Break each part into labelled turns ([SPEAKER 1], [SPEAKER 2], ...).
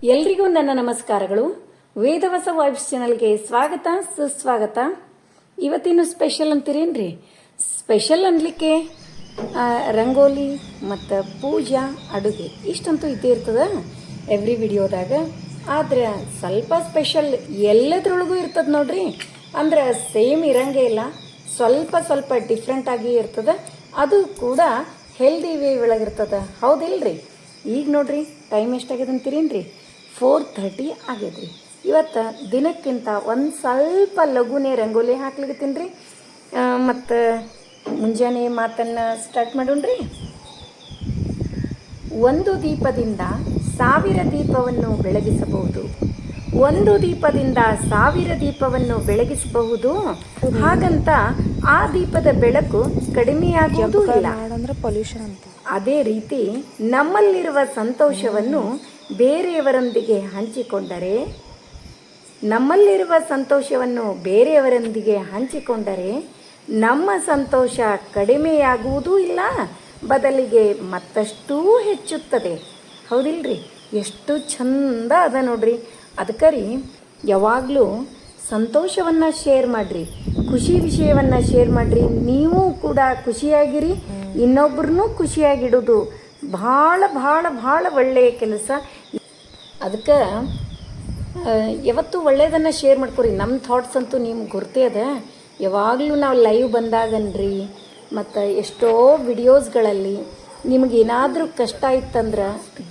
[SPEAKER 1] ಎಲ್ರಿಗೂ ನನ್ನ ನಮಸ್ಕಾರಗಳು. ವೇದವಸ ವಾಯ್ಸ್ ಚಾನಲ್ಗೆ ಸ್ವಾಗತ, ಸುಸ್ವಾಗತ. ಇವತ್ತಿನ ಸ್ಪೆಷಲ್ ಅಂತೀರೇನ್ರಿ? ಸ್ಪೆಷಲ್ ಅನ್ಲಿಕ್ಕೆ ರಂಗೋಲಿ ಮತ್ತು ಪೂಜಾ, ಅಡುಗೆ ಇಷ್ಟಂತೂ ಇದ್ದೇ ಇರ್ತದ ಎವ್ರಿ ವಿಡಿಯೋದಾಗ. ಆದ್ರೆ ಸ್ವಲ್ಪ ಸ್ಪೆಷಲ್ ಎಲ್ಲದ್ರೊಳಗೂ ಇರ್ತದೆ ನೋಡ್ರಿ. ಅಂದ್ರೆ ಸೇಮ್ ಇರಂಗೇ ಇಲ್ಲ, ಸ್ವಲ್ಪ ಸ್ವಲ್ಪ ಡಿಫ್ರೆಂಟ್ ಆಗಿ ಇರ್ತದ. ಅದು ಕೂಡ ಹೆಲ್ದಿ ವೇ ಒಳಗಿರ್ತದ. ಹೌದಿಲ್ರಿ? ಈಗ ನೋಡ್ರಿ, ಟೈಮ್ ಎಷ್ಟಾಗಿದೆ ಅಂತೀರೇನ್ರಿ ಫೋರ್ ಥರ್ಟಿ ಆಗ್ಯದ್ರಿ ಇವತ್ತು ದಿನಕ್ಕಿಂತ ಒಂದು ಸ್ವಲ್ಪ ಲಘುನೆ ರಂಗೋಲಿ ಹಾಕ್ಲಿಕ್ಕೆ ರೀ. ಮತ್ತು ಮುಂಜಾನೆ ಮಾತನ್ನು ಸ್ಟಾರ್ಟ್ ಮಾಡೋಣ್ರಿ. ಒಂದು ದೀಪದಿಂದ ಸಾವಿರ ದೀಪವನ್ನು ಬೆಳಗಿಸಬಹುದು. ಒಂದು ದೀಪದಿಂದ ಸಾವಿರ ದೀಪವನ್ನು ಬೆಳಗಿಸಬಹುದು. ಹಾಗಂತ ಆ ದೀಪದ ಬೆಳಕು ಕಡಿಮೆಯಾಗುವುದೂ ಇಲ್ಲ.
[SPEAKER 2] ಅಂದ್ರೆ ಪೊಲ್ಯೂಷನ್ ಅಂತ.
[SPEAKER 1] ಅದೇ ರೀತಿ ನಮ್ಮಲ್ಲಿರುವ ಸಂತೋಷವನ್ನು ಬೇರೆಯವರೊಂದಿಗೆ ಹಂಚಿಕೊಂಡರೆ ನಮ್ಮಲ್ಲಿರುವ ಸಂತೋಷವನ್ನು ಬೇರೆಯವರೊಂದಿಗೆ ಹಂಚಿಕೊಂಡರೆ ನಮ್ಮ ಸಂತೋಷ ಕಡಿಮೆಯಾಗುವುದೂ ಇಲ್ಲ ಬದಲಿಗೆ ಮತ್ತಷ್ಟು ಹೆಚ್ಚುತ್ತದೆ. ಹೌದಿಲ್ರಿ? ಎಷ್ಟು ಚಂದ ಅದ ನೋಡ್ರಿ. ಅದಕ್ಕೆ ರೀ ಯಾವಾಗಲೂ ಸಂತೋಷವನ್ನು ಶೇರ್ ಮಾಡಿರಿ. ಖುಷಿ ವಿಷಯವನ್ನು ಶೇರ್ ಮಾಡಿರಿ. ನೀವು ಕೂಡ ಖುಷಿಯಾಗಿರಿ. ಇನ್ನೊಬ್ಬರನ್ನೂ ಖುಷಿಯಾಗಿಡೋದು ಭಾಳ ಭಾಳ ಭಾಳ ಒಳ್ಳೆಯ ಕೆಲಸ. ಅದಕ್ಕೆ ಯಾವತ್ತೂ ಒಳ್ಳೆಯದನ್ನು ಶೇರ್ ಮಾಡ್ಕೊರಿ. ನಮ್ಮ ಥಾಟ್ಸ್ ಅಂತೂ ನಿಮ್ಗೆ ಗುರ್ತೇ ಅದ. ಯಾವಾಗಲೂ ನಾವು ಲೈವ್ ಬಂದಾಗನ್ರಿ, ಮತ್ತು ಎಷ್ಟೋ ವಿಡಿಯೋಸ್ಗಳಲ್ಲಿ ನಿಮಗೇನಾದರೂ ಕಷ್ಟ ಇತ್ತಂದ್ರೆ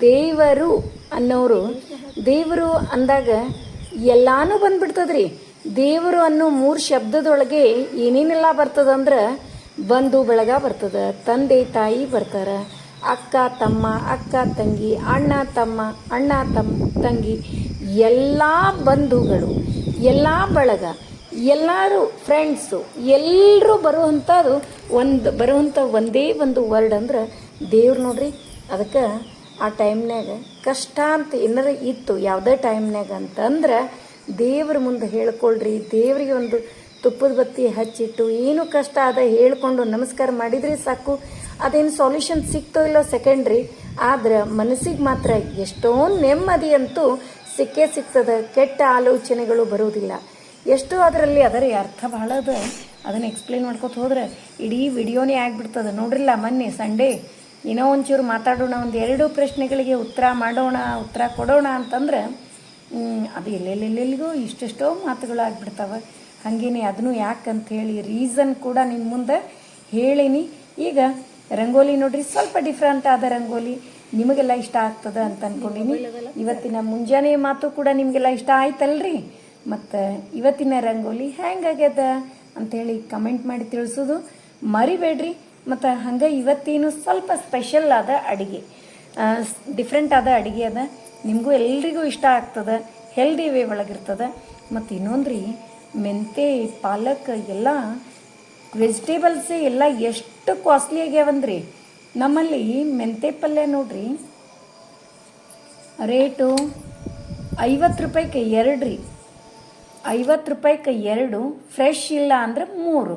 [SPEAKER 1] ದೇವರು ಅನ್ನೋರು, ದೇವರು ಅಂದಾಗ ಎಲ್ಲಾನು ಬಂದ್ಬಿಡ್ತದ್ರಿ. ದೇವರು ಅನ್ನೋ ಮೂರು ಶಬ್ದದೊಳಗೆ ಏನೇನೆಲ್ಲ ಬರ್ತದಂದ್ರೆ ಬಂಧು ಬಳಗ ಬರ್ತದೆ, ತಂದೆ ತಾಯಿ ಬರ್ತಾರ ಅಕ್ಕ, ತಮ್ಮ, ಅಕ್ಕ, ತಂಗಿ, ಅಣ್ಣ, ತಮ್ಮ ಅಣ್ಣ ತಮ್ಮ ತಂಗಿ, ಎಲ್ಲ ಬಂಧುಗಳು, ಎಲ್ಲ ಬಳಗ, ಎಲ್ಲರೂ ಫ್ರೆಂಡ್ಸು ಎಲ್ಲರೂ ಬರುವಂಥದ್ದು ಒಂದು ಬರುವಂಥ ಒಂದೇ ಒಂದು ವರ್ಡ್ ಅಂದ್ರೆ ದೇವ್ರು ನೋಡ್ರಿ. ಅದಕ್ಕೆ ಆ ಟೈಮ್ನಾಗ ಕಷ್ಟ ಅಂತ ಏನಾರ ಇತ್ತು ಯಾವುದೇ ಟೈಮ್ನಾಗ ಅಂತಂದ್ರೆ ದೇವ್ರ ಮುಂದೆ ಹೇಳ್ಕೊಳ್ರಿ, ದೇವರಿಗೆ ಒಂದು ತುಪ್ಪದ ಬತ್ತಿ ಹಚ್ಚಿಟ್ಟು, ಏನು ಕಷ್ಟ ಅದ ಹೇಳ್ಕೊಂಡು ನಮಸ್ಕಾರ ಮಾಡಿದರೆ ಸಾಕು. ಅದೇನು ಸೊಲ್ಯೂಷನ್ ಸಿಗ್ತೋ ಇಲ್ಲೋ ಸೆಕೆಂಡ್ರಿ ಆದ್ರೆ ಮನಸ್ಸಿಗೆ ಮಾತ್ರ ಎಷ್ಟೋ ನೆಮ್ಮದಿ ಅಂತೂ ಸಿಕ್ಕೇ ಸಿಗ್ತದೆ. ಕೆಟ್ಟ ಆಲೋಚನೆಗಳು ಬರುವುದಿಲ್ಲ ಎಷ್ಟು ಅದರಲ್ಲಿ ಅದರ ಅರ್ಥ ಬಹಳ ಅದ ಅದನ್ನು ಎಕ್ಸ್ಪ್ಲೇನ್ ಮಾಡ್ಕೊತ ಹೋದ್ರೆ ಇಡೀ ವಿಡಿಯೋನೇ ಆಗ್ಬಿಡ್ತದೆ. ನೋಡ್ರಿಲ್ಲ, ಮೊನ್ನೆ, ಸಂಡೇ, ಏನೋ ಒಂಚೂರು ಮಾತಾಡೋಣ, ಒಂದು ಎರಡು ಪ್ರಶ್ನೆಗಳಿಗೆ ಉತ್ತರ ಮಾಡೋಣ, ಉತ್ತರ ಕೊಡೋಣ ಅಂತಂದ್ರೆ ಅದು ಎಲ್ಲೆಲ್ಲೆಲ್ಲಿಗೂ ಇಷ್ಟೆಷ್ಟೋ ಮಾತುಗಳು ಆಗ್ಬಿಡ್ತಾವೆ. ಹಾಗೇನೆ ಅದನ್ನು ಯಾಕಂತ ಹೇಳಿ ರೀಸನ್ ಕೂಡ ನಿಮ್ಮ ಮುಂದೆ ಹೇಳೀನಿ. ಈಗ ರಂಗೋಲಿ ನೋಡ್ರಿ, ಸ್ವಲ್ಪ ಡಿಫ್ರೆಂಟ್ ಆದ ರಂಗೋಲಿ ನಿಮಗೆಲ್ಲ ಇಷ್ಟ ಆಗ್ತದ ಅಂತ ಅನ್ಕೊಂಡಿನಿ. ಇವತ್ತಿನ ಮುಂಜಾನೆ ಮಾತು ಕೂಡ ನಿಮಗೆಲ್ಲ ಇಷ್ಟ ಆಯ್ತಲ್ರಿ? ಮತ್ತು ಇವತ್ತಿನ ರಂಗೋಲಿ ಹೆಂಗಾಗ್ಯದ ಅಂಥೇಳಿ ಕಮೆಂಟ್ ಮಾಡಿ ತಿಳಿಸೋದು ಮರಿಬೇಡ್ರಿ. ಮತ್ತು ಹಂಗೆ ಇವತ್ತೇನು ಸ್ವಲ್ಪ ಸ್ಪೆಷಲ್ ಆದ ಅಡಿಗೆ. ಡಿಫ್ರೆಂಟ್ ಆದ ಅಡಿಗೆ ಅದ. ನಿಮಗೂ ಎಲ್ರಿಗೂ ಇಷ್ಟ ಆಗ್ತದೆ ಹೆಲ್ದಿ ವೇ ಒಳಗಿರ್ತದೆ. ಮತ್ತು ಇನ್ನೊಂದು ರೀ ಮೆಂತೆ, ಪಾಲಕ್, ಎಲ್ಲ ವೆಜಿಟೇಬಲ್ಸೇ ಎಲ್ಲ ಎಷ್ಟು ಕಾಸ್ಟ್ಲಿ ಆಗ್ಯಾವಂದ್ರಿ? ನಮ್ಮಲ್ಲಿ ಮೆಂತೆ ಪಲ್ಯ ನೋಡ್ರಿ. ರೇಟು ಐವತ್ತು ರೂಪಾಯಿಗೆ ಎರಡು ರೀ ಐವತ್ತು ರೂಪಾಯಿಗೆ ಎರಡು, ಫ್ರೆಶ್ ಇಲ್ಲ ಅಂದ್ರೆ ಮೂರು.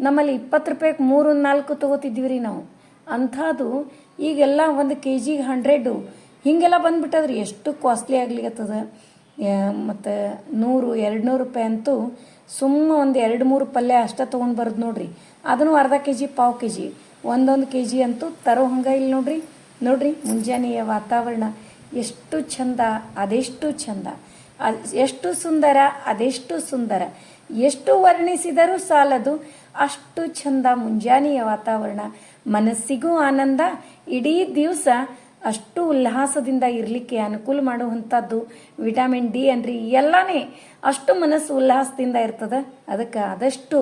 [SPEAKER 1] ನಮ್ಮಲ್ಲಿ ಇಪ್ಪತ್ತು ರೂಪಾಯಿಗೆ ಮೂರು ನಾಲ್ಕು ತೊಗೋತಿದ್ವಿ ರೀ ನಾವು. ಅಂಥದ್ದು ಈಗೆಲ್ಲ ಒಂದು ಕೆ ಜಿಗೆ ಹಂಡ್ರೆಡು ಹೀಗೆಲ್ಲ ಬಂದುಬಿಟ್ಟದ್ರಿ, ಎಷ್ಟು ಕಾಸ್ಟ್ಲಿ ಆಗ್ಲಿಕತ್ತದ. ಮತ್ತು ನೂರು ಎರಡು ನೂರು ರೂಪಾಯಿ ಅಂತೂ ಸುಮ್ಮ ಒಂದು ಎರಡು ಮೂರು ಪಲ್ಯ ಅಷ್ಟೇ ತೊಗೊಂಡು ಬರೋದು ನೋಡ್ರಿ. ಅದನ್ನು ಅರ್ಧ ಕೆ ಜಿ, ಪಾವು ಕೆ ಜಿ. ಒಂದೊಂದು ಕೆ ಜಿ ಅಂತೂ ತರೋ ಹಂಗೆ ಇಲ್ಲ ನೋಡ್ರಿ. ನೋಡ್ರಿ, ಮುಂಜಾನೆಯ ವಾತಾವರಣ ಎಷ್ಟು ಚಂದ, ಅದೆಷ್ಟು ಚಂದ. ಎಷ್ಟು ಸುಂದರ, ಅದೆಷ್ಟು ಸುಂದರ. ಎಷ್ಟು ವರ್ಣಿಸಿದರೂ ಸಾಲದು, ಅಷ್ಟು ಚಂದ ಮುಂಜಾನೆಯ ವಾತಾವರಣ. ಮನಸ್ಸಿಗೂ ಆನಂದ, ಇಡೀ ದಿವಸ ಅಷ್ಟು ಉಲ್ಲಾಸದಿಂದ ಇರಲಿಕ್ಕೆ ಅನುಕೂಲ ಮಾಡುವಂಥದ್ದು ವಿಟಮಿನ್ ಡಿ ಅನ್ರಿ. ಎಲ್ಲನೇ ಅಷ್ಟು ಮನಸ್ಸು ಉಲ್ಲಾಸದಿಂದ ಇರ್ತದೆ. ಅದಕ್ಕೆ ಆದಷ್ಟು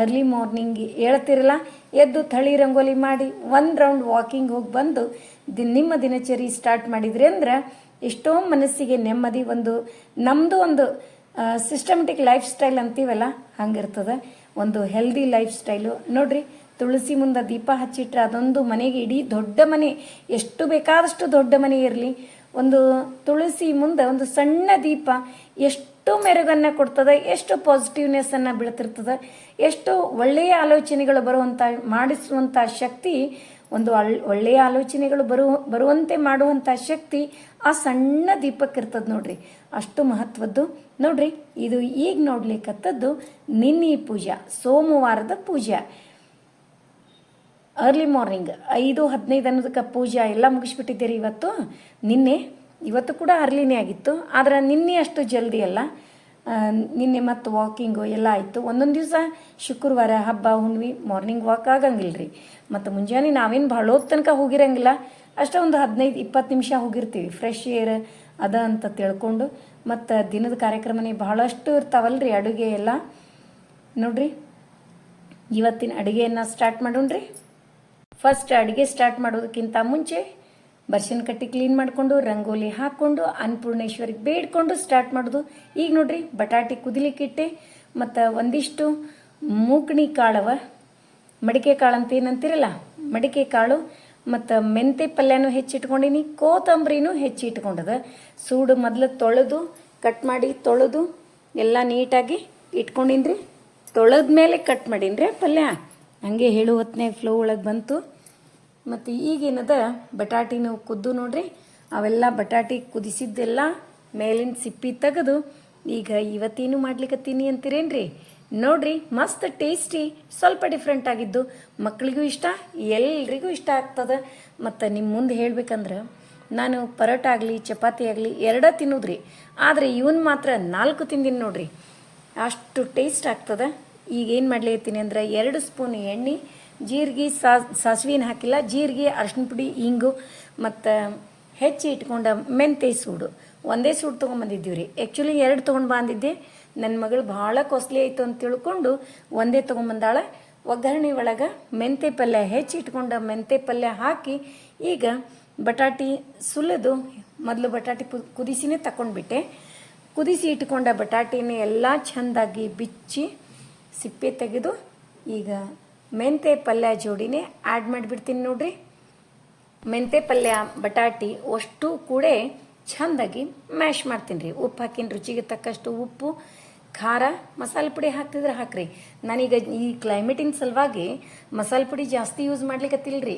[SPEAKER 1] ಅರ್ಲಿ ಮಾರ್ನಿಂಗ್ ಹೇಳ್ತಿರಲ್ಲ, ಎದ್ದು ಥಳಿ ರಂಗೋಲಿ ಮಾಡಿ ಒಂದು ರೌಂಡ್ ವಾಕಿಂಗ್ ಹೋಗಿ ಬಂದು ದಿ ನಿಮ್ಮ ದಿನಚರಿ ಸ್ಟಾರ್ಟ್ ಮಾಡಿದ್ರಿ ಅಂದ್ರೆ ಎಷ್ಟೋ ಮನಸ್ಸಿಗೆ ನೆಮ್ಮದಿ ಒಂದು ನಮ್ಮದು ಒಂದು ಸಿಸ್ಟಮೆಟಿಕ್ ಲೈಫ್ ಸ್ಟೈಲ್ ಅಂತೀವಲ್ಲ, ಹಂಗಿರ್ತದೆ. ಒಂದು ಹೆಲ್ದಿ ಲೈಫ್ ಸ್ಟೈಲು ನೋಡ್ರಿ ತುಳಸಿ ಮುಂದೆ ದೀಪ ಹಚ್ಚಿಟ್ರೆ ಅದೊಂದು ಮನೆಗೆ ಇಡೀ ದೊಡ್ಡ ಮನೆ. ಎಷ್ಟು ಬೇಕಾದಷ್ಟು ದೊಡ್ಡ ಮನೆ ಇರಲಿ. ಒಂದು ತುಳಸಿ ಮುಂದೆ ಒಂದು ಸಣ್ಣ ದೀಪ ಎಷ್ಟು ಮೆರುಗನ್ನು ಕೊಡ್ತದೆ, ಎಷ್ಟು ಪಾಸಿಟಿವ್ನೆಸ್ಸನ್ನು ಬೀಳ್ತಿರ್ತದೆ, ಎಷ್ಟು ಒಳ್ಳೆಯ ಆಲೋಚನೆಗಳು ಬರುವಂಥ ಮಾಡಿಸುವಂಥ ಶಕ್ತಿ, ಒಂದು ಅಳ್, ಒಳ್ಳೆಯ ಆಲೋಚನೆಗಳು ಬರುವ ಬರುವಂತೆ ಮಾಡುವಂಥ ಶಕ್ತಿ ಆ ಸಣ್ಣ ದೀಪಕ್ಕೆ ನೋಡ್ರಿ. ಅಷ್ಟು ಮಹತ್ವದ್ದು. ನೋಡ್ರಿ, ಇದು ಈಗ ನೋಡ್ಲಿಕ್ಕತ್ತದ್ದು ನಿನ್ನಿ ಪೂಜಾ, ಸೋಮವಾರದ ಪೂಜಾ. ಅರ್ಲಿ ಮಾರ್ನಿಂಗ್ ಐದು ಹದಿನೈದು ಅನ್ನೋದಕ್ಕೆ ಪೂಜೆ ಎಲ್ಲ ಮುಗಿಸ್ಬಿಟ್ಟಿದ್ದೀರಿ ಇವತ್ತು. ನಿನ್ನೆ, ಇವತ್ತು ಕೂಡ ಅರ್ಲಿನೇ ಆಗಿತ್ತು. ಆದರೆ ನಿನ್ನೆ ಅಷ್ಟು ಜಲ್ದಿ ಅಲ್ಲ. ನಿನ್ನೆ ಮತ್ತು ವಾಕಿಂಗು ಎಲ್ಲ ಆಯಿತು. ಒಂದೊಂದು ದಿವಸ ಶುಕ್ರವಾರ ಹಬ್ಬ, ಹುಣ್ಣಿಮೆ ಮಾರ್ನಿಂಗ್ ವಾಕ್ ಆಗಂಗಿಲ್ಲ ರೀ ಮತ್ತು ಮುಂಜಾನೆ ನಾವೇನು ಭಾಳ ತನಕ ಹೋಗಿರಂಗಿಲ್ಲ. ಅಷ್ಟೇ ಒಂದು ಹದಿನೈದು, ಇಪ್ಪತ್ತು ನಿಮಿಷ ಹೋಗಿರ್ತೀವಿ. ಫ್ರೆಶ್ ಏರ್ ಅದ ಅಂತ ತಿಳ್ಕೊಂಡು. ಮತ್ತು ದಿನದ ಕಾರ್ಯಕ್ರಮನೇ ಬಹಳಷ್ಟು ಇರ್ತಾವಲ್ರಿ ಅಡುಗೆ ಎಲ್ಲ. ನೋಡ್ರಿ, ಇವತ್ತಿನ ಅಡುಗೆಯನ್ನು ಸ್ಟಾರ್ಟ್ ಮಾಡೋಣ್ರಿ. ಫಸ್ಟ್ ಅಡುಗೆ ಸ್ಟಾರ್ಟ್ ಮಾಡೋದಕ್ಕಿಂತ ಮುಂಚೆ ಬರ್ಶನ್ ಕಟ್ಟಿ ಕ್ಲೀನ್ ಮಾಡಿಕೊಂಡು, ರಂಗೋಲಿ ಹಾಕ್ಕೊಂಡು ಅನ್ನಪೂರ್ಣೇಶ್ವರಿಗೆ ಬೇಡ್ಕೊಂಡು ಸ್ಟಾರ್ಟ್ ಮಾಡೋದು. ಈಗ ನೋಡ್ರಿ, ಬಟಾಟೆ ಕುದಿಲಿಕ್ಕಿಟ್ಟೆ ಮತ್ತು ಒಂದಿಷ್ಟು ಮೂಕಣಿ ಕಾಳವ, ಮಡಿಕೆ ಕಾಳು ಅಂತ ಏನಂತೀರಲ್ಲ, ಮಡಿಕೆ ಕಾಳು, ಮತ್ತು ಮೆಂತೆ ಪಲ್ಯನೂ ಹೆಚ್ಚಿಟ್ಕೊಂಡಿನಿ ಕೋತಂಬರಿನೂ ಹೆಚ್ಚಿಟ್ಕೊಂಡದ ಸೂಡು ಮೊದಲು ತೊಳೆದು ಕಟ್ ಮಾಡಿ ತೊಳೆದು, ಎಲ್ಲ ನೀಟಾಗಿ ಇಟ್ಕೊಂಡಿನ್ರಿ. ತೊಳೆದ ಮೇಲೆ ಕಟ್ ಮಾಡಿನ್ರಿ ಪಲ್ಯ. ಹಂಗೆ ಹೇಳು ಹೊತ್ನ್ಯಾಗ ಫ್ಲೋ ಒಳಗೆ ಬಂತು. ಮತ್ತು ಈಗೇನದ? ಬಟಾಟಿನೂ ಕುದ್ದು ನೋಡ್ರಿ. ಅವೆಲ್ಲ ಬಟಾಟಿ ಕುದಿಸಿದ್ದೆಲ್ಲ ಮೇಲಿನ ಸಿಪ್ಪಿ ತೆಗೆದು ಈಗ ಇವತ್ತೇನು ಮಾಡ್ಲಿಕ್ಕತ್ತೀನಿ ಅಂತೀರೇನ್ರಿ? ನೋಡ್ರಿ, ಮಸ್ತ್ ಟೇಸ್ಟಿ ಸ್ವಲ್ಪ ಡಿಫ್ರೆಂಟ್ ಆಗಿದ್ದು. ಮಕ್ಕಳಿಗೂ ಇಷ್ಟ, ಎಲ್ರಿಗೂ ಇಷ್ಟ ಆಗ್ತದೆ. ಮತ್ತು ನಿಮ್ಮ ಮುಂದೆ ಹೇಳ್ಬೇಕಂದ್ರೆ, ನಾನು ಪರೋಟ ಆಗಲಿ, ಚಪಾತಿ ಆಗಲಿ, ಎರಡ ತಿನ್ನೋದ್ರಿ. ಆದರೆ ಇವನ್ ಮಾತ್ರ ನಾಲ್ಕು ತಿಂದಿನಿ ನೋಡ್ರಿ. ಅಷ್ಟು ಟೇಸ್ಟ್ ಆಗ್ತದೆ. ಈಗ ಏನು ಮಾಡ್ಲಿರ್ತೀನಿ ಅಂದ್ರೆ ಎರಡು ಸ್ಪೂನ್ ಎಣ್ಣೆ, ಜೀರಿಗೆ ಸಾಸ್ವಿನ ಹಾಕಿಲ್ಲ. ಜೀರಿಗೆ ಅರ್ಶಿನ ಪುಡಿ, ಇಂಗು ಮತ್ತು ಹೆಚ್ಚಿ ಇಟ್ಕೊಂಡ ಮೆಂತೆ ಸೂಡು. ಒಂದೇ ಸೂಡು ತೊಗೊಂಬಂದಿದ್ದೀವಿ ರೀ ಆ್ಯಕ್ಚುಲಿ ಎರಡು ತೊಗೊಂಡು ಬಂದಿದ್ದೆ. ನನ್ನ ಮಗಳು ಭಾಳ ಕೊಸ್ಲಿ ಆಯಿತು ಅಂತ ತಿಳ್ಕೊಂಡು ಒಂದೇ ತೊಗೊಂಬಂದಾಳೆ. ಒಗ್ಗರಣೆ ಒಳಗೆ ಮೆಂತೆ ಪಲ್ಯ ಹೆಚ್ಚಿ ಇಟ್ಕೊಂಡ ಮೆಂತೆ ಪಲ್ಯ ಹಾಕಿ ಈಗ ಬಟಾಟಿ ಸುಲಿದು ಮೊದಲು ಬಟಾಟಿ ಕುದಿಸಿನೇ ತಗೊಂಡ್ಬಿಟ್ಟೆ ಕುದಿಸಿ ಇಟ್ಕೊಂಡ ಬಟಾಟಿನ ಎಲ್ಲ ಚೆಂದಾಗಿ ಬಿಚ್ಚಿ ಸಿಪ್ಪೆ ತೆಗೆದು ಈಗ ಮೆಂತೆ ಪಲ್ಯ ಜೋಡಿನೇ ಆ್ಯಡ್ ಮಾಡಿಬಿಡ್ತೀನಿ ನೋಡ್ರಿ. ಮೆಂತೆ ಪಲ್ಯ, ಬಟಾಟಿ ಅಷ್ಟು ಕೂಡ ಚಂದಾಗಿ ಮ್ಯಾಶ್ ಮಾಡ್ತೀನಿ ರೀ. ಉಪ್ಪು ಹಾಕಿನ ರುಚಿಗೆ ತಕ್ಕಷ್ಟು ಉಪ್ಪು, ಖಾರ, ಮಸಾಲೆ ಪುಡಿ ಹಾಕ್ತಿದ್ರೆ ಹಾಕ್ರಿ. ನಾನೀಗ ಈ ಕ್ಲೈಮೇಟಿನ ಸಲುವಾಗಿ ಮಸಾಲೆ ಪುಡಿ ಜಾಸ್ತಿ ಯೂಸ್ ಮಾಡ್ಲಿಕ್ಕತ್ತಿಲ್ಲ ರೀ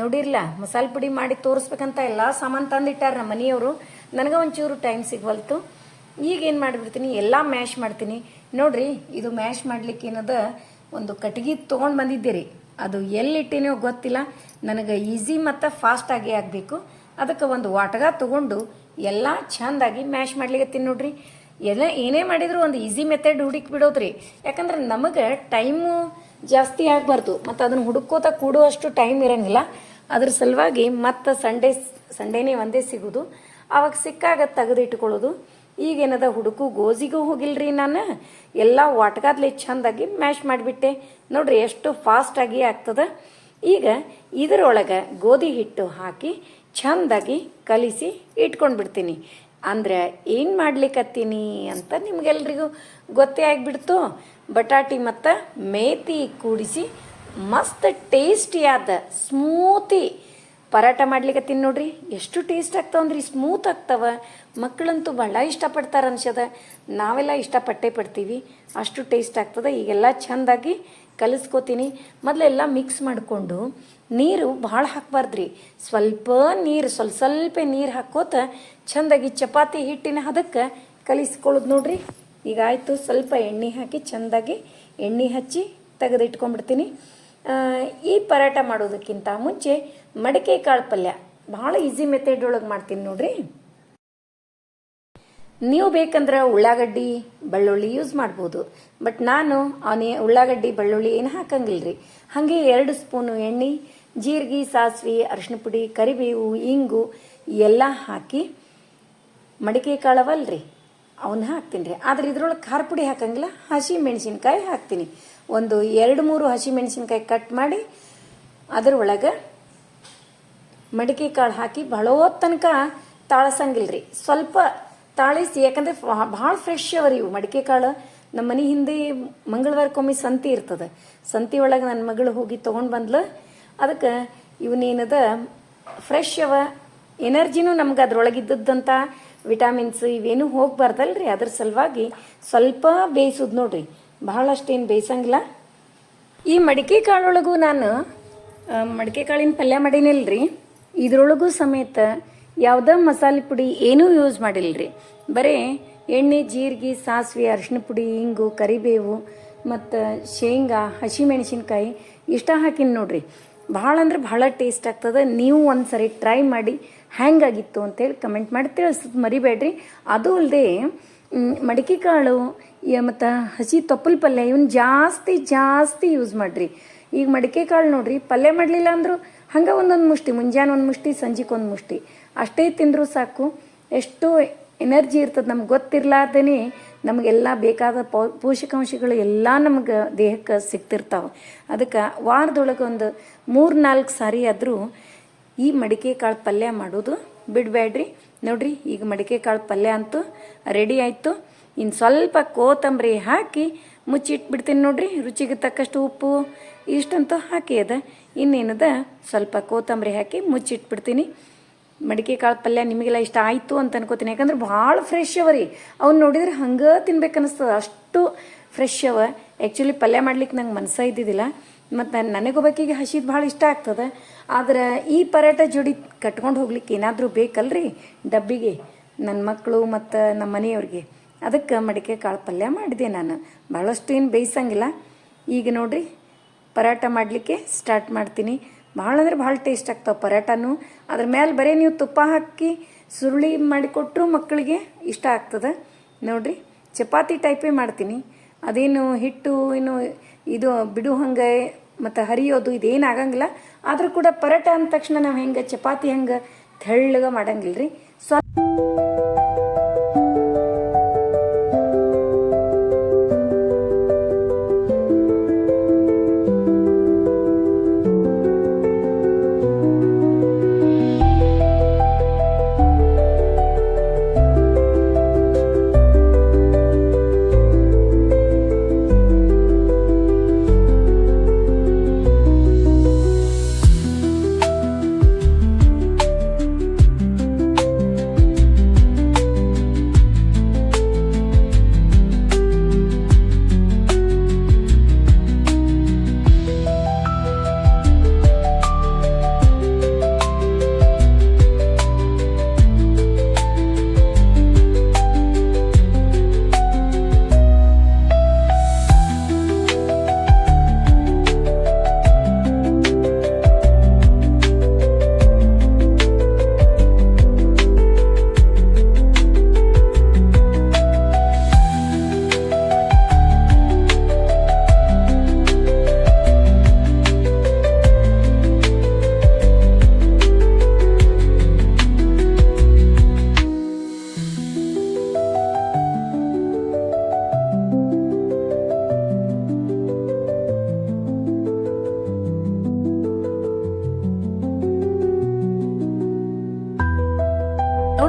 [SPEAKER 1] ನೋಡಿರ್ಲ, ಮಸಾಲೆ ಪುಡಿ ಮಾಡಿ ತೋರಿಸ್ಬೇಕಂತ ಎಲ್ಲ ಸಾಮಾನು ತಂದಿಟ್ಟಾರ ನಮ್ಮ ಮನೆಯವರು ನನಗೆ ಒಂಚೂರು ಟೈಮ್ ಸಿಗ್ವಲ್ತು. ಈಗೇನು ಮಾಡಿಬಿಡ್ತೀನಿ, ಎಲ್ಲ ಮ್ಯಾಶ್ ಮಾಡ್ತೀನಿ. ನೋಡ್ರಿ, ಇದು ಮ್ಯಾಶ್ ಮಾಡ್ಲಿಕ್ಕೆ ಏನದ ಒಂದು ಕಟ್ಗೆ ತೊಗೊಂಡು ಬಂದಿದ್ದೀರಿ. ಅದು ಎಲ್ಲಿಟ್ಟಿನೋ ಗೊತ್ತಿಲ್ಲ. ನನಗೆ ಈಸಿ ಮತ್ತು ಫಾಸ್ಟಾಗಿ ಆಗಬೇಕು. ಅದಕ್ಕೆ ಒಂದು ವಾಟಗ ತೊಗೊಂಡು ಎಲ್ಲ ಚೆಂದಾಗಿ ಮ್ಯಾಶ್ ಮಾಡ್ಲಿಕತ್ತೀನಿ ನೋಡ್ರಿ. ಎಲ್ಲ ಏನೇ ಮಾಡಿದರೂ ಒಂದು ಈಸಿ ಮೆಥಡ್ ಹುಡುಕಿ ಬಿಡೋದ್ರಿ. ಯಾಕಂದ್ರೆ ನಮಗೆ ಟೈಮು ಜಾಸ್ತಿ ಆಗಬಾರ್ದು. ಮತ್ತು ಅದನ್ನು ಹುಡುಕೋತ ಕೂಡುವಷ್ಟು ಟೈಮ್ ಇರಂಗಿಲ್ಲ. ಅದ್ರ ಸಲುವಾಗಿ ಮತ್ತು ಸಂಡೇ ಸಂಡೇನೇ ಒಂದೇ ಸಿಗೋದು. ಅವಾಗ ಸಿಕ್ಕಾಗ ತೆಗೆದಿಟ್ಕೊಳ್ಳೋದು. ಈಗೇನದ ಹುಡುಕು ಗೋಜಿಗೂ ಹೋಗಿಲ್ರಿ ನಾನು? ಎಲ್ಲ ವಾಟ್ಗಾದ್ಲೆ ಚಂದಾಗಿ ಮ್ಯಾಶ್ ಮಾಡಿಬಿಟ್ಟೆ. ನೋಡ್ರಿ ಎಷ್ಟು ಫಾಸ್ಟಾಗಿ ಆಗ್ತದ. ಈಗ ಇದರೊಳಗೆ ಗೋಧಿ ಹಿಟ್ಟು ಹಾಕಿ ಚಂದಾಗಿ ಕಲಿಸಿ ಇಟ್ಕೊಂಡು ಬಿಡ್ತೀನಿ ಅಂದ್ರೆ ಏನು ಮಾಡ್ಲಿಕ್ಕತ್ತೀನಿ ಅಂತ ನಿಮಗೆಲ್ರಿಗೂ ಗೊತ್ತೇ ಆಗಿಬಿಡ್ತು. ಬಟಾಟಿ ಮತ್ತು ಮೇತಿ ಕೂಡಿಸಿ ಮಸ್ತ್ ಟೇಸ್ಟಿಯಾದ ಸ್ಮೂತಿ ಪರಾಟ ಮಾಡ್ಲಿಕತ್ತೀನಿ ನೋಡ್ರಿ. ಎಷ್ಟು ಟೇಸ್ಟ್ ಆಗ್ತಾವಂದ್ರಿ ಸ್ಮೂತ್ ಆಗ್ತಾವ. ಮಕ್ಕಳಂತೂ ಭಾಳ ಇಷ್ಟಪಡ್ತಾರೆ ಅನ್ಸದ ನಾವೆಲ್ಲ ಇಷ್ಟಪಟ್ಟೇ ಪಡ್ತೀವಿ. ಅಷ್ಟು ಟೇಸ್ಟ್ ಆಗ್ತದೆ. ಈಗೆಲ್ಲ ಚೆಂದಾಗಿ ಕಲಿಸ್ಕೋತೀನಿ. ಮೊದಲೆಲ್ಲ ಮಿಕ್ಸ್ ಮಾಡಿಕೊಂಡು ನೀರು ಭಾಳ ಹಾಕ್ಬಾರ್ದ್ರಿ. ಸ್ವಲ್ಪ ನೀರು, ಸ್ವಲ್ಪ ಸ್ವಲ್ಪ ನೀರು ಹಾಕೋತ ಚೆಂದಾಗಿ ಚಪಾತಿ ಹಿಟ್ಟಿನ ಹದಕ್ಕೆ ಕಲಿಸ್ಕೊಳ್ಳೋದು ನೋಡ್ರಿ. ಈಗ ಆಯಿತು. ಸ್ವಲ್ಪ ಎಣ್ಣೆ ಹಾಕಿ ಚೆಂದಾಗಿ ಎಣ್ಣೆ ಹಚ್ಚಿ ತೆಗೆದಿಟ್ಕೊಂಡ್ಬಿಡ್ತೀನಿ. ಈ ಪರಾಟ ಮಾಡೋದಕ್ಕಿಂತ ಮುಂಚೆ ಮಡಿಕೆ ಕಾಳು ಪಲ್ಯ. ಭಾಳ ಈಸಿ ಮೆಥಡ್ ಒಳಗೆ ಮಾಡ್ತೀನಿ ನೋಡ್ರಿ. ನೀವು ಬೇಕಂದ್ರೆ ಉಳ್ಳಾಗಡ್ಡಿ, ಬೆಳ್ಳುಳ್ಳಿ ಯೂಸ್ ಮಾಡ್ಬೋದು. ಬಟ್ ನಾನು ಅವನೇ ಉಳ್ಳಾಗಡ್ಡಿ, ಬೆಳ್ಳುಳ್ಳಿ ಏನು ಹಾಕಂಗಿಲ್ಲ ರೀ ಹಾಗೆ ಎರಡು ಸ್ಪೂನು ಎಣ್ಣೆ, ಜೀರಿಗೆ, ಸಾಸಿವೆ ಅರಿಶಿನ ಪುಡಿ, ಕರಿಬೇವು, ಇಂಗು ಎಲ್ಲ ಹಾಕಿ ಮಡಿಕೆ ಕಾಳವಲ್ರಿ, ಅವನ್ನ ಹಾಕ್ತೀನಿ ರೀ ಆದ್ರೆ ಇದ್ರೊಳಗೆ ಖಾರ ಪುಡಿ ಹಾಕಂಗಿಲ್ಲ ಹಸಿ ಮೆಣಸಿನ್ಕಾಯಿ ಹಾಕ್ತೀನಿ. ಒಂದು ಎರಡು ಮೂರು ಹಸಿ ಮೆಣಸಿನ್ಕಾಯಿ ಕಟ್ ಮಾಡಿ ಅದ್ರ ಒಳಗೆ ಮಡಿಕೆ ಕಾಳು ಹಾಕಿ ಭಾಳ ತನಕ ತಾಳಸಂಗಿಲ್ರಿ. ಸ್ವಲ್ಪ ತಾಳಿಸಿ, ಯಾಕಂದರೆ ಭಾಳ ಫ್ರೆಶ್ ಅವ ರೀ ಇವು. ಮಡಿಕೆ ಕಾಳು ನಮ್ಮ ಮನೆ ಹಿಂದೆ ಮಂಗಳವಾರಕ್ಕೊಮ್ಮೆ ಸಂತಿ ಇರ್ತದೆ. ಸಂತಿ ಒಳಗೆ ನನ್ನ ಮಗಳು ಹೋಗಿ ತೊಗೊಂಡು ಬಂದ್ಲು. ಅದಕ್ಕೆ ಇವನೇನದ ಫ್ರೆಶ್ ಅವ. ಎನರ್ಜಿನೂ ನಮ್ಗೆ ಅದ್ರೊಳಗಿದ್ದದ್ದಂಥ ವಿಟಾಮಿನ್ಸ್ ಇವೇನು ಹೋಗ್ಬಾರ್ದಲ್ರಿ. ಅದ್ರ ಸಲುವಾಗಿ ಸ್ವಲ್ಪ ಬೇಯಿಸೋದು ನೋಡ್ರಿ. ಬಹಳಷ್ಟೇನು ಬೇಯಿಸಂಗಿಲ್ಲ. ಈ ಮಡಿಕೆ ಕಾಳೊಳಗೂ ನಾನು ಮಡಿಕೆ ಕಾಳಿನ ಪಲ್ಯ ಮಾಡೀನಿಲ್ರಿ. ಇದ್ರೊಳಗೂ ಸಮೇತ ಯಾವುದೇ ಮಸಾಲೆ ಪುಡಿ ಏನೂ ಯೂಸ್ ಮಾಡಿಲ್ರಿ. ಬರೀ ಎಣ್ಣೆ, ಜೀರಿಗೆ, ಸಾಸಿವೆ ಅರಿಶಿನ ಪುಡಿ, ಇಂಗು, ಕರಿಬೇವು ಮತ್ತು ಶೇಂಗಾ, ಹಸಿಮೆಣಸಿನ್ಕಾಯಿ ಇಷ್ಟ ಹಾಕಿನ ನೋಡ್ರಿ. ಭಾಳ ಅಂದ್ರೆ ಭಾಳ ಟೇಸ್ಟ್ ಆಗ್ತದೆ. ನೀವು ಒಂದು ಸರಿ ಟ್ರೈ ಮಾಡಿ ಹ್ಯಾಂಗಾಗಿತ್ತು ಅಂತೇಳಿ ಕಮೆಂಟ್ ಮಾಡಿ ತಿಳಿಸ್ತದೆ ಮರಿಬೇಡ್ರಿ. ಅದು ಅಲ್ಲದೆ ಮಡಿಕೆ ಕಾಳು ಮತ್ತು ಹಸಿ ತೊಪ್ಪಲ್ ಪಲ್ಯ ಇವನ್ನ ಜಾಸ್ತಿ ಜಾಸ್ತಿ ಯೂಸ್ ಮಾಡಿರಿ. ಈಗ ಮಡಿಕೆ ಕಾಳು ನೋಡ್ರಿ, ಪಲ್ಯ ಮಾಡಲಿಲ್ಲ ಅಂದರೂ ಹಂಗೆ ಒಂದೊಂದು ಮುಷ್ಟಿ, ಮುಂಜಾನೆ ಒಂದು ಮುಷ್ಟಿ ಸಂಜೆಗೆ ಒಂದು ಮುಷ್ಟಿ. ಅಷ್ಟೇ ತಿಂದರೂ ಸಾಕು. ಎಷ್ಟು ಎನರ್ಜಿ ಇರ್ತದೆ. ನಮ್ಗೆ ಗೊತ್ತಿರಲಾರ್ದೇ ನಮಗೆಲ್ಲ ಬೇಕಾದ ಪೌ, ಪೋಷಕಾಂಶಗಳು ಎಲ್ಲ ನಮ್ಗೆ ದೇಹಕ್ಕೆ ಸಿಗ್ತಿರ್ತಾವೆ. ಅದಕ್ಕೆ ವಾರದೊಳಗೆ ಒಂದು ಮೂರು ನಾಲ್ಕು ಸಾರಿ ಆದರೂ ಈ ಮಡಿಕೆ ಕಾಳು ಪಲ್ಯ ಮಾಡೋದು ಬಿಡಬೇಡ್ರಿ ನೋಡ್ರಿ, ಈಗ ಮಡಿಕೆ ಕಾಳು ಪಲ್ಯ ಅಂತೂ ರೆಡಿ ಆಯಿತು. ಇನ್ನು ಸ್ವಲ್ಪ ಕೋತಂಬರಿ ಹಾಕಿ ಮುಚ್ಚಿಟ್ಬಿಡ್ತೀನಿ ನೋಡ್ರಿ. ರುಚಿಗೆ ತಕ್ಕಷ್ಟು ಉಪ್ಪು ಇಷ್ಟಂತೂ ಹಾಕಿ ಅದ. ಇನ್ನೇನದ ಸ್ವಲ್ಪ ಕೋತಂಬರಿ ಹಾಕಿ ಮುಚ್ಚಿಟ್ಬಿಡ್ತೀನಿ. ಮಡಿಕೆ ಕಾಳು ಪಲ್ಯ ನಿಮಗೆಲ್ಲ ಇಷ್ಟ ಆಯಿತು ಅಂತ ಅನ್ಕೋತೀನಿ. ಯಾಕಂದ್ರೆ ಭಾಳ ಫ್ರೆಶ್ ಅವ ರೀ. ಅವ್ನು ನೋಡಿದ್ರೆ ಹಂಗೆ ತಿನ್ಬೇಕು ಅನಿಸ್ತದೆ ಅಷ್ಟು ಫ್ರೆಶ್ ಅವ. ಆ್ಯಕ್ಚುಲಿ ಪಲ್ಯ ಮಾಡ್ಲಿಕ್ಕೆ ನಂಗೆ ಮನಸ್ಸ ಇದ್ದಿದ್ದಿಲ್ಲ. ಮತ್ತು ನನಗೊಬ್ಬಕಿಗೆ ಹಸಿದು ಭಾಳ ಇಷ್ಟ ಆಗ್ತದೆ. ಆದ್ರೆ ಈ ಪರಾಟ ಜೋಡಿ ಕಟ್ಕೊಂಡು ಹೋಗ್ಲಿಕ್ಕೆ ಏನಾದರೂ ಬೇಕಲ್ರಿ? ಡಬ್ಬಿಗೆ. ನನ್ನ ಮಕ್ಕಳು ಮತ್ತು ನಮ್ಮ ಮನೆಯವ್ರಿಗೆ. ಅದಕ್ಕೆ ಮಡಿಕೆ ಕಾಳು ಪಲ್ಯ ಮಾಡಿದೆ ನಾನು. ಭಾಳಷ್ಟು ಏನು ಬೇಯಿಸಂಗಿಲ್ಲ. ಈಗ ನೋಡ್ರಿ ಪರಾಟ ಮಾಡಲಿಕ್ಕೆ ಸ್ಟಾರ್ಟ್ ಮಾಡ್ತೀನಿ. ಭಾಳ ಅಂದ್ರೆ ಭಾಳ ಟೇಸ್ಟ್ ಆಗ್ತಾವೆ ಪರೋಟನೂ ಅದ್ರ ಮೇಲೆ ಬರೀ ನೀವು ತುಪ್ಪ ಹಾಕಿ ಸುರುಳಿ ಮಾಡಿಕೊಟ್ರು ಮಕ್ಕಳಿಗೆ ಇಷ್ಟ ಆಗ್ತದೆ. ನೋಡಿರಿ, ಚಪಾತಿ ಟೈಪೇ ಮಾಡ್ತೀನಿ. ಅದೇನು ಹಿಟ್ಟು, ಏನು ಇದು ಬಿಡು ಹಂಗೆ ಮತ್ತು ಹರಿಯೋದು ಇದೇನು ಆಗಂಗಿಲ್ಲ. ಆದರೂ ಕೂಡ ಪರೋಟ ಅಂದ ತಕ್ಷಣ ನಾವು ಹೆಂಗೆ, ಚಪಾತಿ ಹೆಂಗೆ ತೆಳ್ಳಗೆ ಮಾಡಂಗಿಲ್ಲ ರೀ ಸ್ವಲ್ಪ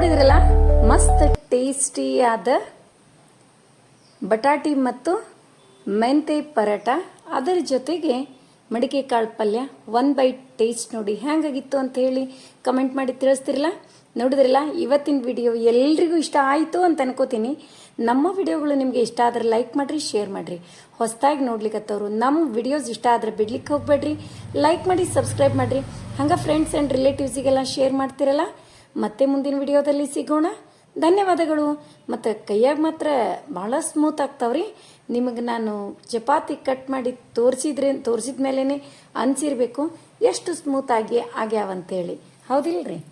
[SPEAKER 1] ನೋಡಿದ್ರಲ್ಲ? ಮಸ್ತ್ ಟೇಸ್ಟಿಯಾದ ಬಟಾಟಿ ಮತ್ತು ಮೆಂತೆ ಪರೋಟ. ಅದರ ಜೊತೆಗೆ ಮಡಿಕೆ ಕಾಳು ಪಲ್ಯ ಒನ್ ಬೈ ಟೇಸ್ಟ್ ನೋಡಿ ಹ್ಯಾಂಗಾಗಿತ್ತು ಅಂತ ಹೇಳಿ ಕಮೆಂಟ್ ಮಾಡಿ ತಿಳಿಸ್ತಿರಲ್ಲ ನೋಡಿದ್ರಲ್ಲ, ಇವತ್ತಿನ ವಿಡಿಯೋ ಎಲ್ರಿಗೂ ಇಷ್ಟ ಆಯಿತು ಅಂತ ಅನ್ಕೋತೀನಿ. ನಮ್ಮ ವಿಡಿಯೋಗಳು ನಿಮಗೆ ಇಷ್ಟ ಆದ್ರೆ ಲೈಕ್ ಮಾಡಿರಿ ಶೇರ್ ಮಾಡಿರಿ. ಹೊಸದಾಗಿ ನೋಡ್ಲಿಕ್ಕತ್ತವ್ರು ನಮ್ಮ ವಿಡಿಯೋಸ್ ಇಷ್ಟ ಆದ್ರೆ ಬಿಡ್ಲಿಕ್ಕೆ ಹೋಗ್ಬೇಡ್ರಿ. ಲೈಕ್ ಮಾಡಿ ಸಬ್ಸ್ಕ್ರೈಬ್ ಮಾಡಿರಿ. ಹಂಗೆ ಫ್ರೆಂಡ್ಸ್ ಆ್ಯಂಡ್ ರಿಲೇಟಿವ್ಸಿಗೆಲ್ಲ ಶೇರ್ ಮಾಡ್ತಿರಲ್ಲ? ಮತ್ತೆ ಮುಂದಿನ ವಿಡಿಯೋದಲ್ಲಿ ಸಿಗೋಣ. ಧನ್ಯವಾದಗಳು. ಮತ್ತು ಕೈಯಾಗ ಮಾತ್ರ ಭಾಳ ಸ್ಮೂತ್ ಆಗ್ತಾವ್ರಿ. ನಿಮಗೆ ನಾನು ಚಪಾತಿ ಕಟ್ ಮಾಡಿ ತೋರಿಸಿದ್ರೆ ತೋರಿಸಿದ ಮೇಲೇ ಅನ್ಸಿರ್ಬೇಕು. ಎಷ್ಟು ಸ್ಮೂತ್ ಆಗಿ ಆಗ್ಯಾವಂತೇಳಿ. ಹೌದಿಲ್ರಿ?